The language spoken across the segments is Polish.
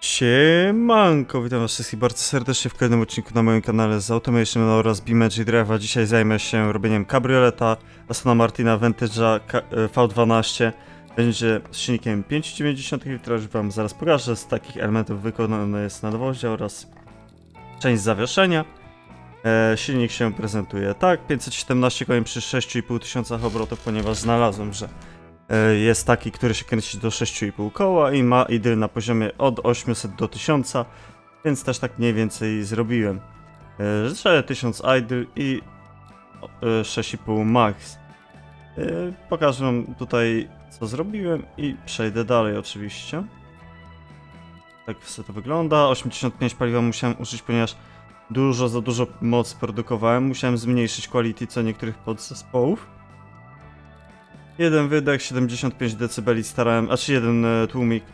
Siemanko, witam was wszystkich bardzo serdecznie w kolejnym odcinku na moim kanale z Automation oraz BMG Drive'a. Dzisiaj zajmę się robieniem kabrioleta Astona Martina Vantage'a e, V12. Będzie z silnikiem 590 litrów, już wam zaraz pokażę. Z takich elementów wykonany jest nadwozie oraz część zawieszenia. E, silnik się prezentuje tak, 517 koni przy 6,5 tysiącach obrotów, ponieważ znalazłem, że jest taki, który się kręci do 6,5 koła i ma idyl na poziomie od 800 do 1000, więc też tak mniej więcej zrobiłem. E, Że 1000 idle i e, 6,5 max. E, Pokażę wam tutaj co zrobiłem i przejdę dalej oczywiście. Tak to wygląda. 85 paliwa musiałem użyć, ponieważ dużo za dużo mocy produkowałem. Musiałem zmniejszyć quality co niektórych podzespołów. Jeden wydech, 75 dB starałem, czy jeden e, tłumik.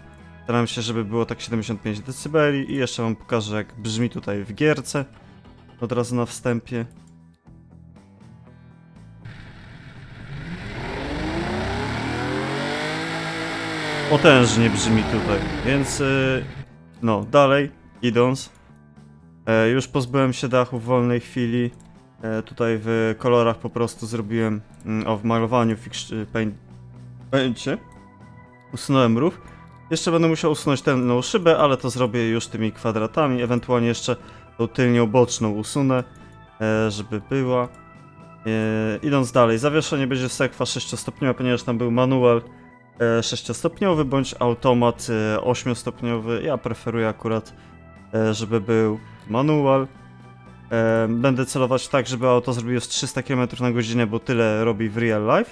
Starałem się, żeby było tak 75 dB i jeszcze wam pokażę jak brzmi tutaj w gierce. Od razu na wstępie. Potężnie brzmi tutaj, więc e, no, dalej idąc. E, już pozbyłem się dachu w wolnej chwili. E, tutaj w kolorach po prostu zrobiłem mm, o w malowaniu fix paint paincie. Usunąłem rów. Jeszcze będę musiał usunąć tę szybę, ale to zrobię już tymi kwadratami. Ewentualnie jeszcze tą tylnią boczną usunę, e, żeby była. E, idąc dalej, zawieszenie będzie sekwa 6-stopniowa, ponieważ tam był manual e, 6-stopniowy bądź automat e, 8-stopniowy. Ja preferuję akurat, żeby był manual. Będę celować tak, żeby auto zrobiło z 300 km na godzinę, bo tyle robi w real life.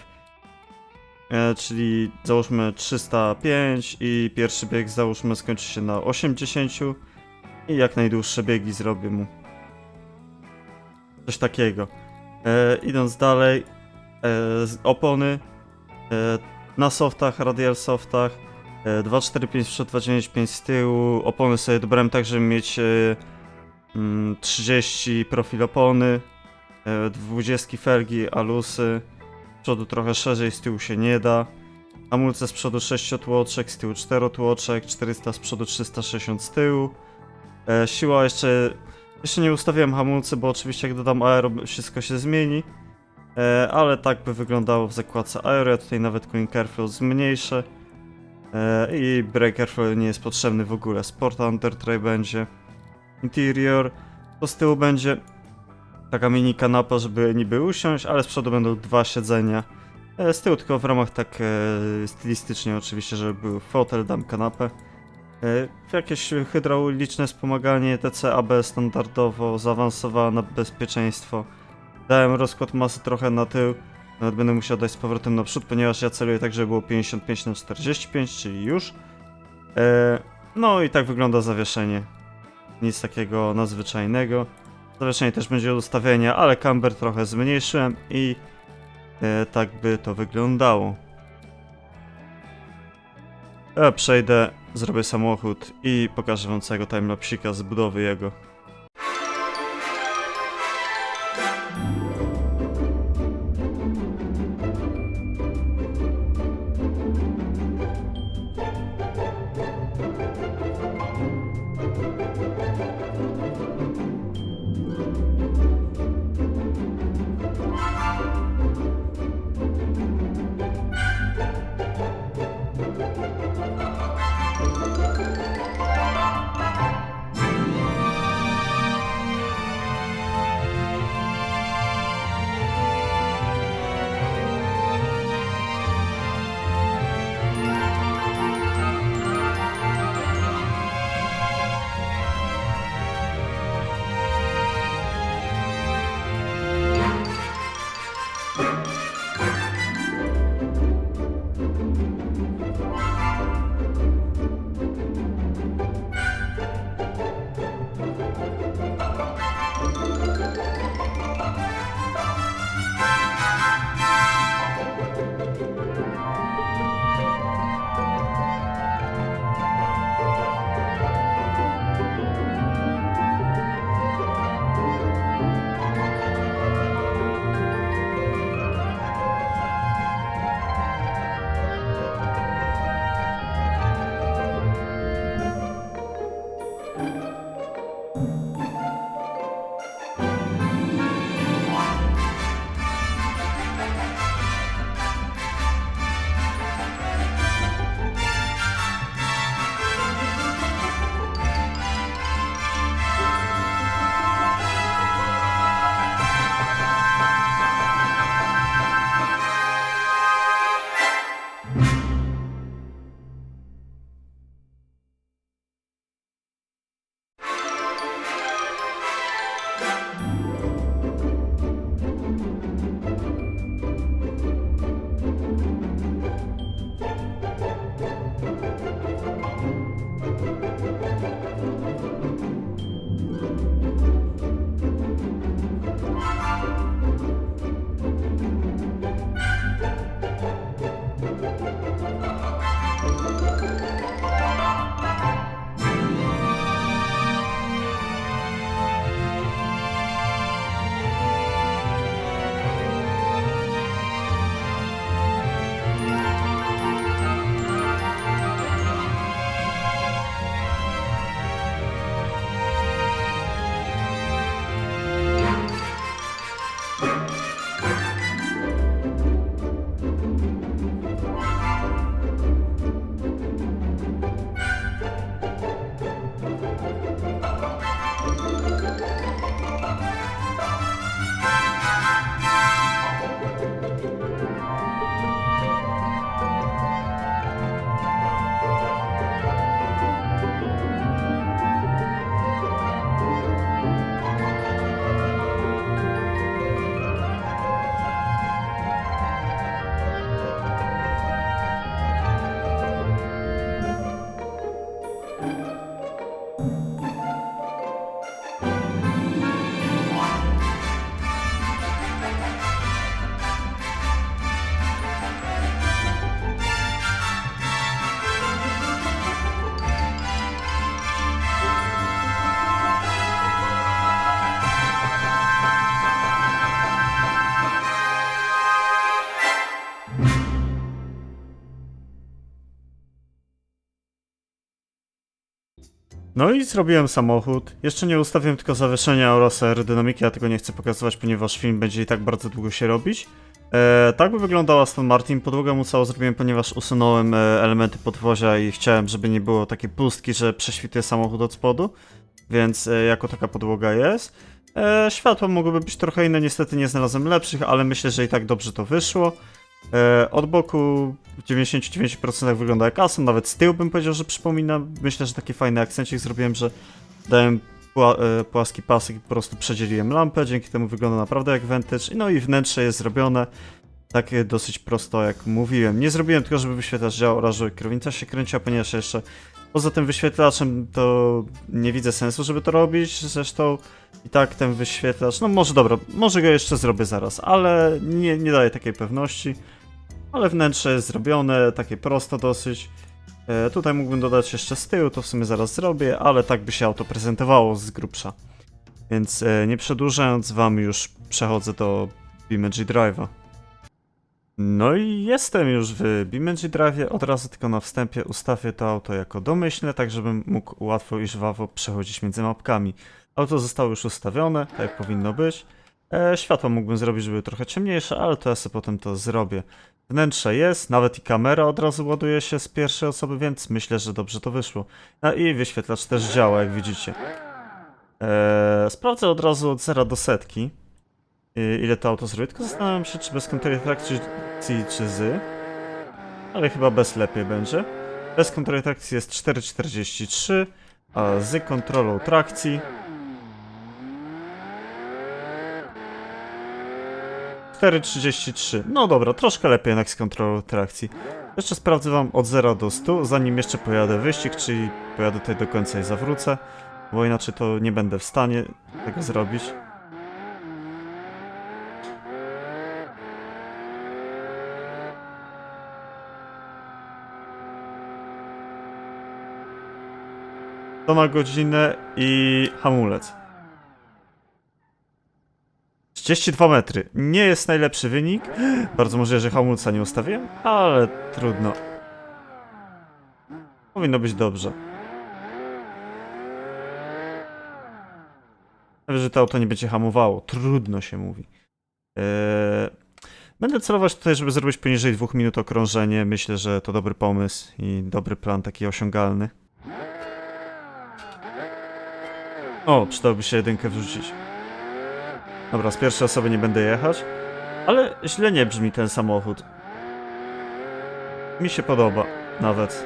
E, Czyli załóżmy 305 i pierwszy bieg załóżmy skończy się na 80 i jak najdłuższe biegi zrobię mu. Coś takiego. E, idąc dalej, e, opony e, na softach, radial softach, e, 245 przed 295 z tyłu, opony sobie dobrałem tak, żeby mieć e, 30 profil opony, e, 20 felgi, alusy, z przodu trochę szerzej, z tyłu się nie da. Hamulce z przodu 6 tłoczek, z tyłu 4 tłoczek, 400 z przodu, 360 z tyłu. E, siła jeszcze... Jeszcze nie ustawiłem hamulce, bo oczywiście jak dodam aero wszystko się zmieni. E, ale tak by wyglądało w zakładce aero, ja tutaj nawet cooling airflow zmniejszę. E, I brake airflow nie jest potrzebny w ogóle. Sport under tray będzie. Interior, to z tyłu będzie taka mini kanapa, żeby niby usiąść, ale z przodu będą dwa siedzenia. E, Z tyłu tylko w ramach tak e, stylistycznie oczywiście, żeby był fotel, dam kanapę. E, Jakieś hydrauliczne wspomaganie, TCAB standardowo, zaawansowane bezpieczeństwo. Dałem rozkład masy trochę na tył, nawet będę musiał dać z powrotem na przód, ponieważ ja celuję tak, żeby było 55 na 45, czyli już. No i tak wygląda zawieszenie. Nic takiego nadzwyczajnego. Zawieszenie też będzie do ustawienia, ale camber trochę zmniejszyłem i e, tak by to wyglądało. Przejdę, zrobię samochód i pokażę wam całego timelapsika z budowy jego. No i zrobiłem samochód. Jeszcze nie ustawiłem tylko zawieszenia oraz aerodynamiki, ja tego nie chcę pokazywać, ponieważ film będzie i tak bardzo długo się robić. E, tak by wyglądał Aston Martin. Podłogę mu całą zrobiłem, ponieważ usunąłem e, elementy podwozia i chciałem, żeby nie było takiej pustki, że prześwituje samochód od spodu. Więc e, jako taka podłoga jest. E, światła mogłyby być trochę inne, niestety nie znalazłem lepszych, ale myślę, że i tak dobrze to wyszło. E, od boku w 99% wygląda jak Aston, nawet z tyłu bym powiedział, że przypomina. Myślę, że taki fajny akcencik zrobiłem, że dałem pła e, płaski pasek i po prostu przedzieliłem lampę, dzięki temu wygląda naprawdę jak vintage. No i wnętrze jest zrobione takie dosyć prosto, jak mówiłem. Nie zrobiłem tylko, żeby wyświetlacz działał oraz żeby kierownica się kręciła, ponieważ jeszcze poza tym wyświetlaczem to nie widzę sensu, żeby to robić. Zresztą i tak ten wyświetlacz, no może dobra, może go jeszcze zrobię zaraz, ale nie, nie daje takiej pewności. Ale wnętrze jest zrobione, takie prosto dosyć. E, tutaj mógłbym dodać jeszcze z tyłu, to w sumie zaraz zrobię, ale tak by się auto prezentowało z grubsza. Więc e, nie przedłużając wam już przechodzę do BeamNG Drive'a. No i jestem już w BeamNG Drive'ie, od razu tylko na wstępie ustawię to auto jako domyślne, tak żebym mógł łatwo i żwawo przechodzić między mapkami. Auto zostało już ustawione, tak jak powinno być. E, światło mógłbym zrobić, żeby były trochę ciemniejsze, ale to ja sobie potem to zrobię. Wnętrze jest, nawet i kamera od razu ładuje się z pierwszej osoby, więc myślę, że dobrze to wyszło. No i wyświetlacz też działa, jak widzicie. Eee, sprawdzę od razu od zera do setki, ile to auto zrobi, tylko zastanawiam się, czy bez kontroli trakcji, czy z. Ale chyba bez lepiej będzie. Bez kontroli trakcji jest 4,43, a z kontrolą trakcji 4,33. No dobra, troszkę lepiej jednak z kontrolą trakcji. Jeszcze sprawdzę wam od 0 do 100, zanim jeszcze pojadę wyścig, czyli pojadę tutaj do końca i zawrócę, bo inaczej to nie będę w stanie tego zrobić. To na godzinę i hamulec. 32 metry. Nie jest najlepszy wynik. Bardzo możliwe, że hamulca nie ustawiłem, ale trudno. Powinno być dobrze. Nawet, że to auto nie będzie hamowało. Trudno się mówi. Eee, będę celować tutaj, żeby zrobić poniżej dwóch minut okrążenie. Myślę, że to dobry pomysł i dobry plan, taki osiągalny. O, przydałoby się jedynkę wrzucić. Dobra, z pierwszej osoby nie będę jechać, ale źle nie brzmi ten samochód. Mi się podoba, nawet.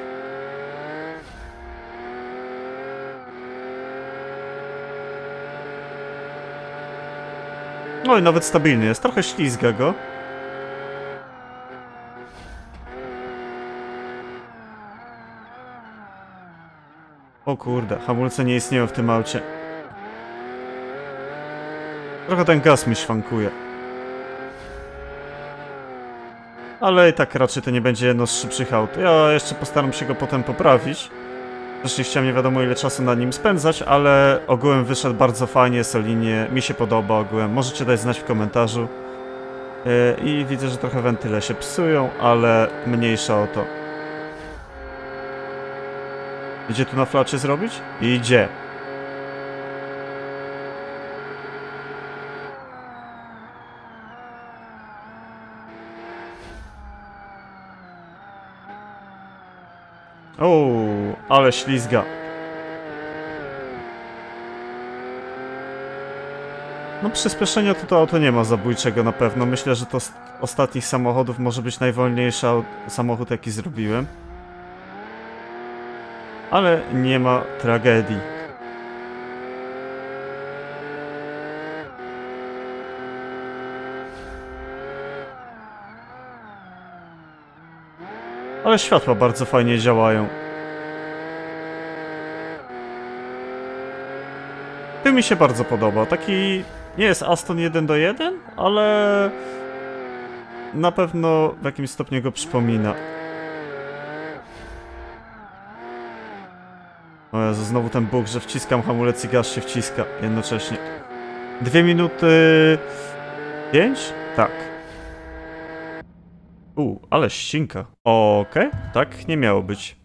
No i nawet stabilny jest, trochę ślizga go. O kurde, hamulce nie istnieją w tym aucie. Trochę ten gaz mi szwankuje. Ale i tak raczej to nie będzie jedno z szybszych aut. Ja jeszcze postaram się go potem poprawić. Też chciałem nie wiadomo ile czasu na nim spędzać, ale ogółem wyszedł bardzo fajnie, solidnie, mi się podoba ogółem. Możecie dać znać w komentarzu. Yy, I widzę, że trochę wentyle się psują, ale mniejsza o to. Idzie tu na flacie zrobić? Idzie. O, ale ślizga. No przyspieszenia to auto nie ma zabójczego na pewno. Myślę, że to z ostatnich samochodów może być najwolniejszy samochód jaki zrobiłem. Ale nie ma tragedii. Światła bardzo fajnie działają. Ty mi się bardzo podoba. Taki nie jest Aston 1 do 1, ale na pewno w jakimś stopniu go przypomina. O Jezu, znowu ten bóg, że wciskam hamulec i gaz się wciska jednocześnie. Dwie minuty... Pięć? Tak. U, ale ścinka. Okej, tak nie miało być.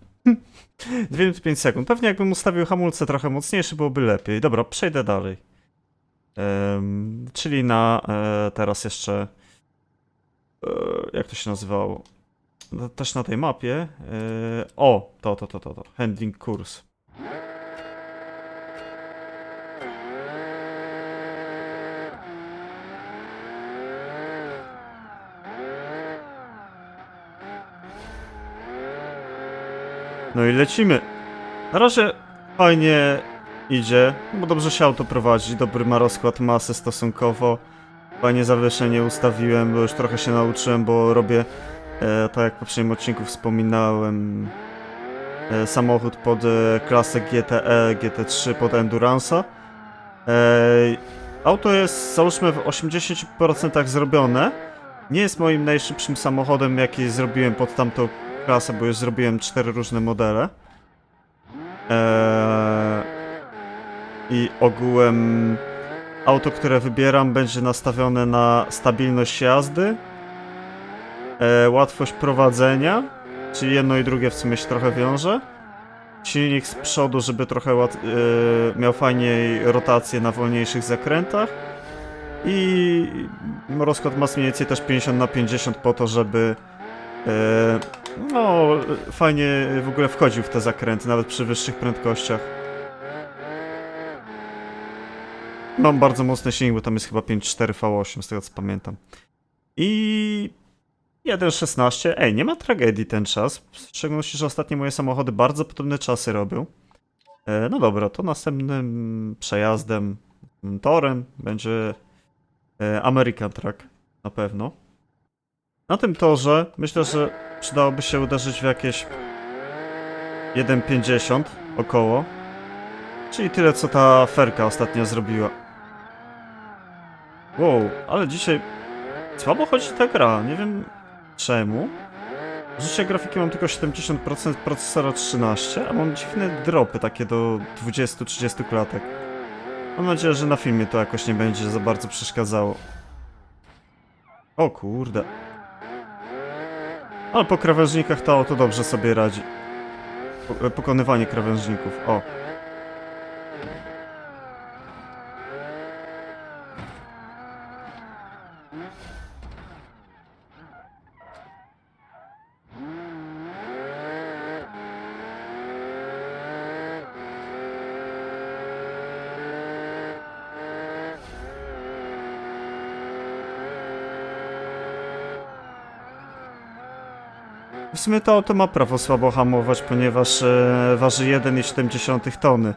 2 minuty 5 sekund. Pewnie jakbym ustawił hamulce trochę mocniejsze, byłoby lepiej. Dobra, przejdę dalej. Em, czyli na e, teraz jeszcze. E, jak to się nazywało? Też na tej mapie. E, o, to, to, to, to, to. Handling kurs. No i lecimy. Na razie fajnie idzie, bo dobrze się auto prowadzi, dobry ma rozkład masy stosunkowo. Fajnie zawieszenie ustawiłem, bo już trochę się nauczyłem, bo robię, e, tak jak w poprzednim odcinku wspominałem, e, samochód pod e, klasę GTE, GT3 pod Endurance'a. E, auto jest, załóżmy, w 80% zrobione. Nie jest moim najszybszym samochodem, jaki zrobiłem pod tamtą klasę, bo już zrobiłem cztery różne modele. Eee, I ogółem auto, które wybieram, będzie nastawione na stabilność jazdy, e, łatwość prowadzenia, czyli jedno i drugie w sumie się trochę wiąże. Silnik z przodu, żeby trochę łat, e, miał fajniej rotację na wolniejszych zakrętach. I rozkład mas mniej więcej też 50 na 50 po to, żeby e, no, fajnie w ogóle wchodził w te zakręty, nawet przy wyższych prędkościach. Mam bardzo mocny silnik, bo tam jest chyba 5.4 V8, z tego co pamiętam. I 1.16. Ej, nie ma tragedii ten czas. W szczególności, że ostatnie moje samochody bardzo podobne czasy robią. E, no dobra, to następnym przejazdem, torem będzie e, American Truck na pewno. Na tym torze myślę, że przydałoby się uderzyć w jakieś 1,50 około. Czyli tyle, co ta ferka ostatnio zrobiła. Wow, ale dzisiaj słabo chodzi ta gra. Nie wiem czemu. Życie grafiki mam tylko 70%, procesora 13, a mam dziwne dropy takie do 20-30 klatek. Mam nadzieję, że na filmie to jakoś nie będzie za bardzo przeszkadzało. O kurde. Ale po krawężnikach to auto dobrze sobie radzi. Po, pokonywanie krawężników, o. W sumie to auto ma prawo słabo hamować, ponieważ e, waży 1,7 tony.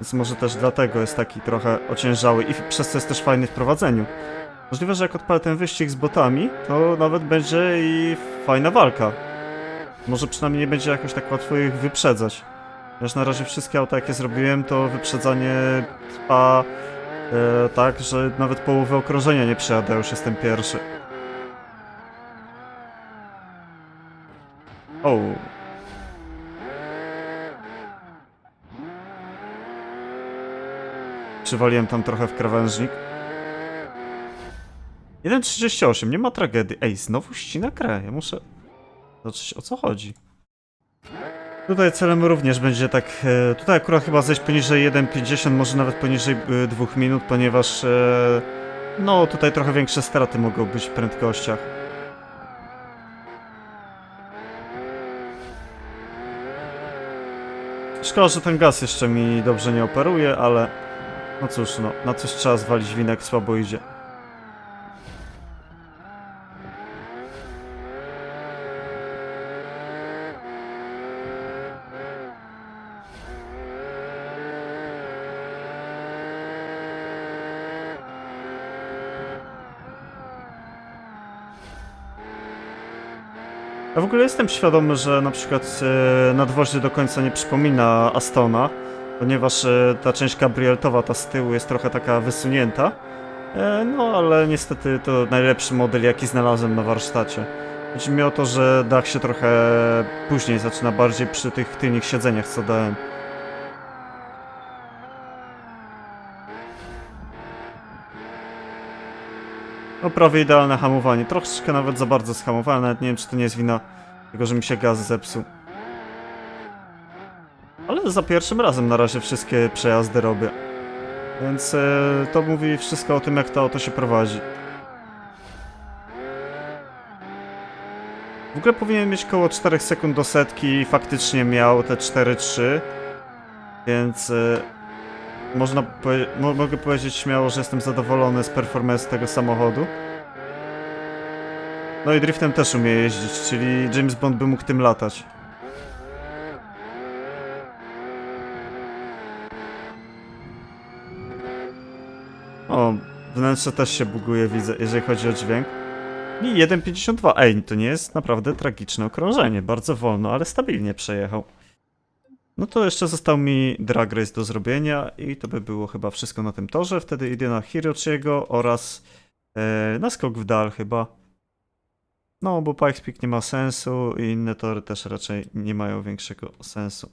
Więc może też dlatego jest taki trochę ociężały i przez co jest też fajny w prowadzeniu. Możliwe, że jak odpalę ten wyścig z botami, to nawet będzie i fajna walka. Może przynajmniej nie będzie jakoś tak łatwo ich wyprzedzać. Wiesz, na razie wszystkie auta jakie zrobiłem, to wyprzedzanie trwa e, tak, że nawet połowy okrążenia nie przejadę, już jestem pierwszy. O. Przywaliłem tam trochę w krawężnik. 1.38, nie ma tragedii. Ej, znowu ścina grę. Ja muszę zobaczyć o co chodzi. Tutaj celem również będzie tak. E, tutaj akurat chyba zejść poniżej 1.50, może nawet poniżej e, 2 minut, ponieważ. E, no, tutaj trochę większe straty mogą być w prędkościach. Szkoda, że ten gaz jeszcze mi dobrze nie operuje, ale no cóż, no, na coś trzeba zwalić winek, słabo idzie. Ja w ogóle jestem świadomy, że na przykład e, nadwozie do końca nie przypomina Astona, ponieważ e, ta część gabrieltowa, ta z tyłu jest trochę taka wysunięta. E, no ale niestety to najlepszy model jaki znalazłem na warsztacie. Chodzi mi o to, że dach się trochę później zaczyna bardziej przy tych tylnych siedzeniach co dałem. No prawie idealne hamowanie. Troszeczkę nawet za bardzo shamowałem, nawet nie wiem czy to nie jest wina tego, że mi się gaz zepsuł. Ale za pierwszym razem na razie wszystkie przejazdy robię. Więc e, to mówi wszystko o tym, jak to auto się prowadzi. W ogóle powinien mieć około 4 sekund do setki i faktycznie miał te 4-3. Więc e, można powie- mo mogę powiedzieć śmiało, że jestem zadowolony z performance tego samochodu. No i driftem też umie jeździć, czyli James Bond by mógł tym latać. O, wnętrze też się buguje, widzę, jeżeli chodzi o dźwięk. I 1.52. Ej, to nie jest naprawdę tragiczne okrążenie. Bardzo wolno, ale stabilnie przejechał. No to jeszcze został mi drag race do zrobienia i to by było chyba wszystko na tym torze. Wtedy idę na Hirochiego oraz e, na skok w dal chyba. No, bo Pikes Peak nie ma sensu i inne tory też raczej nie mają większego sensu.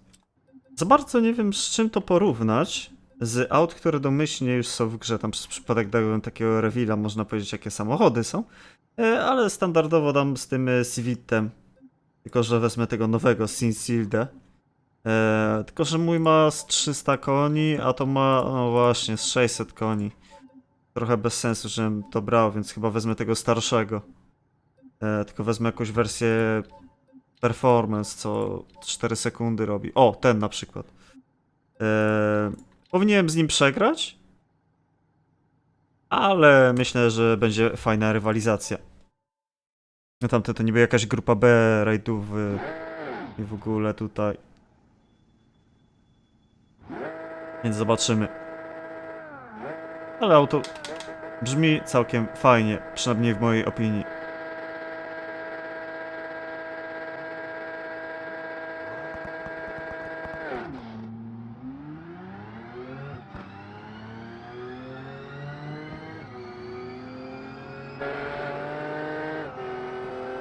Za bardzo nie wiem z czym to porównać. Z aut, które domyślnie już są w grze, tam przez przypadek dałem takiego rewila, można powiedzieć jakie samochody są. E, ale standardowo dam z tym e, Civitem. Tylko, że wezmę tego nowego Sinsilde. E, tylko, że mój ma z 300 koni, a to ma, no właśnie, z 600 koni. Trochę bez sensu, żebym to brał, więc chyba wezmę tego starszego. E, tylko wezmę jakąś wersję performance, co 4 sekundy robi. O, ten na przykład. E, powinienem z nim przegrać, ale myślę, że będzie fajna rywalizacja. No tamte to niby jakaś grupa B rajdów y, i w ogóle tutaj. Więc zobaczymy. Ale auto brzmi całkiem fajnie, przynajmniej w mojej opinii.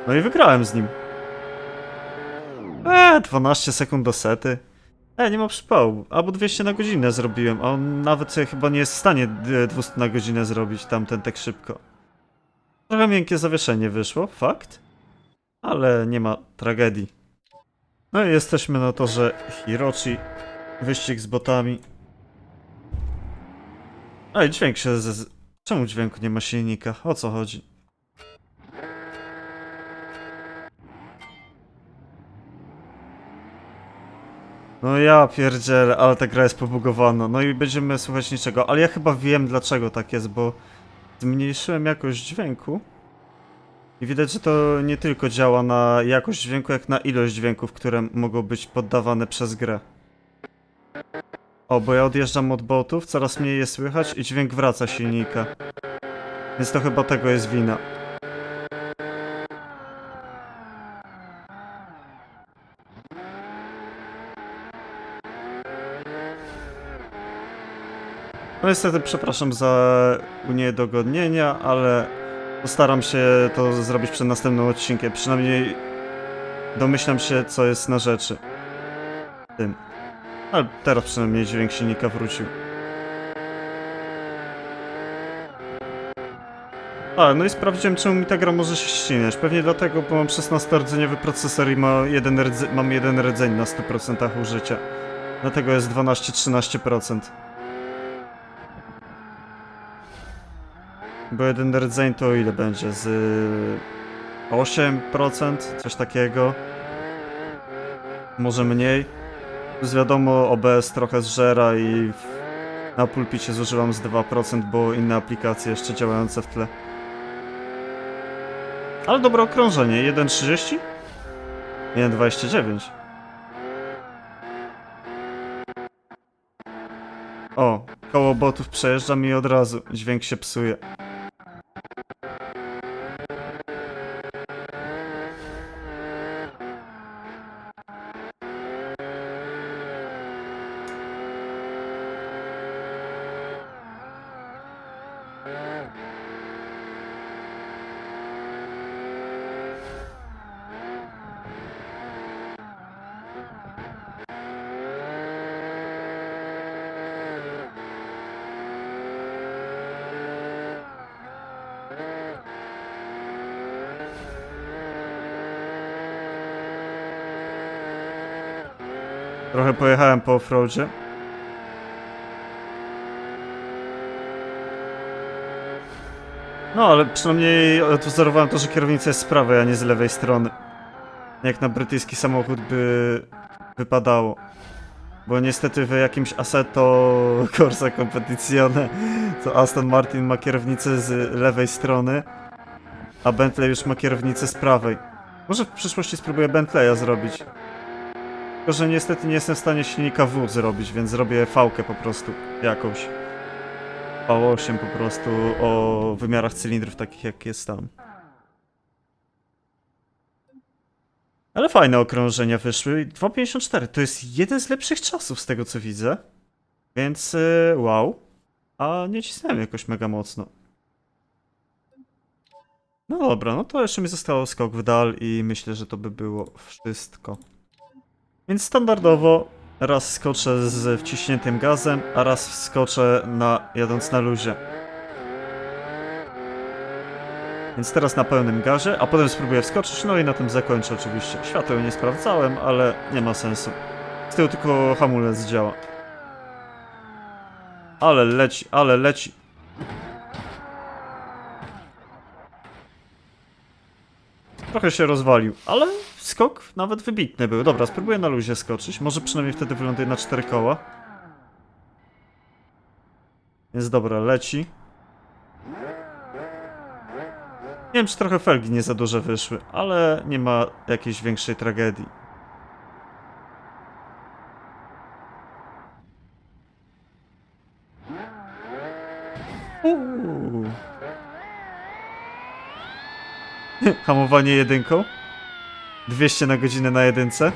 No i wygrałem z nim. Eee, 12 sekund do sety. E, nie ma przypału. Albo 200 na godzinę zrobiłem, on nawet chyba nie jest w stanie e, 200 na godzinę zrobić tamten tak szybko. Trochę miękkie zawieszenie wyszło, fakt. Ale nie ma tragedii. No i jesteśmy na torze Hirochi. Wyścig z botami. Ej, dźwięk się z... Czemu dźwięku nie ma silnika? O co chodzi? No ja pierdzielę, ale ta gra jest pobugowana. No i będziemy słuchać niczego, ale ja chyba wiem dlaczego tak jest, bo zmniejszyłem jakość dźwięku. I widać, że to nie tylko działa na jakość dźwięku, jak na ilość dźwięków, które mogą być poddawane przez grę. O, bo ja odjeżdżam od botów, coraz mniej je słychać i dźwięk wraca silnika. Więc to chyba tego jest wina. No niestety przepraszam za uniedogodnienia, ale postaram się to zrobić przed następnym odcinkiem. Przynajmniej domyślam się, co jest na rzeczy. Tym. Ale teraz przynajmniej dźwięk silnika wrócił. A, no i sprawdziłem, czemu mi ta gra może się ścinać. Pewnie dlatego, bo mam 16-rdzeniowy procesor i ma jeden mam jeden rdzeń na 100% użycia. Dlatego jest 12-13%. Bo jeden rdzeń to ile będzie? Z y, 8%? Coś takiego? Może mniej? Plus wiadomo, OBS trochę zżera i na pulpicie zużywam z 2%, bo inne aplikacje jeszcze działające w tle. Ale dobre okrążenie, 1.30? 1.29. O, koło botów przejeżdżam i od razu dźwięk się psuje. Pojechałem po offroadzie. No, ale przynajmniej odwzorowałem to, że kierownica jest z prawej, a nie z lewej strony. Jak na brytyjski samochód by wypadało. Bo niestety w jakimś Assetto Corsa Competizione to Aston Martin ma kierownicę z lewej strony, a Bentley już ma kierownicę z prawej. Może w przyszłości spróbuję Bentleya zrobić. Tylko, że niestety nie jestem w stanie silnika W zrobić, więc zrobię V-kę po prostu jakąś. V8 po prostu o wymiarach cylindrów takich jak jest tam. Ale fajne okrążenia wyszły. 2,54 to jest jeden z lepszych czasów z tego co widzę. Więc yy, wow. A nie cisnąłem jakoś mega mocno. No dobra, no to jeszcze mi zostało skok w dal i myślę, że to by było wszystko. Więc standardowo raz skoczę z wciśniętym gazem, a raz skoczę na, jadąc na luzie. Więc teraz na pełnym gazie, a potem spróbuję wskoczyć, no i na tym zakończę oczywiście. Świateł nie sprawdzałem, ale nie ma sensu. Z tyłu tylko hamulec działa. Ale leci, ale leci. Trochę się rozwalił, ale skok nawet wybitny był. Dobra, spróbuję na luzie skoczyć. Może przynajmniej wtedy wyląduję na cztery koła. Jest dobra, leci. Nie wiem, czy trochę felgi nie za duże wyszły, ale nie ma jakiejś większej tragedii. Uuu. Hamowanie jedynką? 200 na godzinę na jedynce?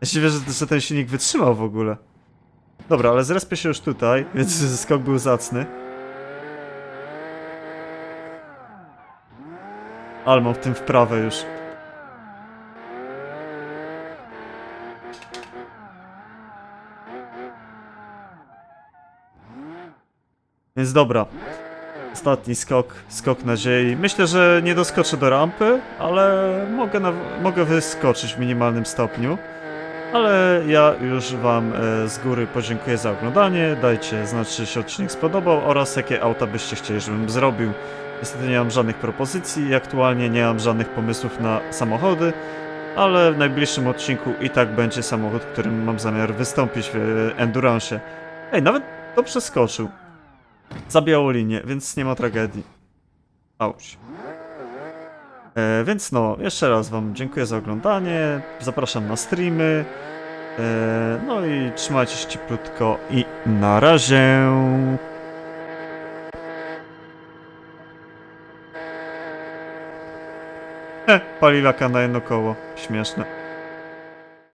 Ja się wierzę, że ten silnik wytrzymał w ogóle. Dobra, ale zrespię się już tutaj, więc skok był zacny. Ale mam w tym wprawę już. Więc dobra. Ostatni skok, skok na ziemi. Myślę, że nie doskoczę do rampy, ale mogę, na, mogę wyskoczyć w minimalnym stopniu. Ale ja już wam e, z góry podziękuję za oglądanie. Dajcie znać, czy się odcinek spodobał oraz jakie auta byście chcieli, żebym zrobił. Niestety nie mam żadnych propozycji i aktualnie nie mam żadnych pomysłów na samochody, ale w najbliższym odcinku i tak będzie samochód, którym mam zamiar wystąpić w Endurance. Ej, nawet to przeskoczył. Za białą linię, więc nie ma tragedii. Auć. E, więc no, jeszcze raz wam dziękuję za oglądanie, zapraszam na streamy, e, no i trzymajcie się cieplutko i na razie. Heh, paliwaka na jedno koło. Śmieszne.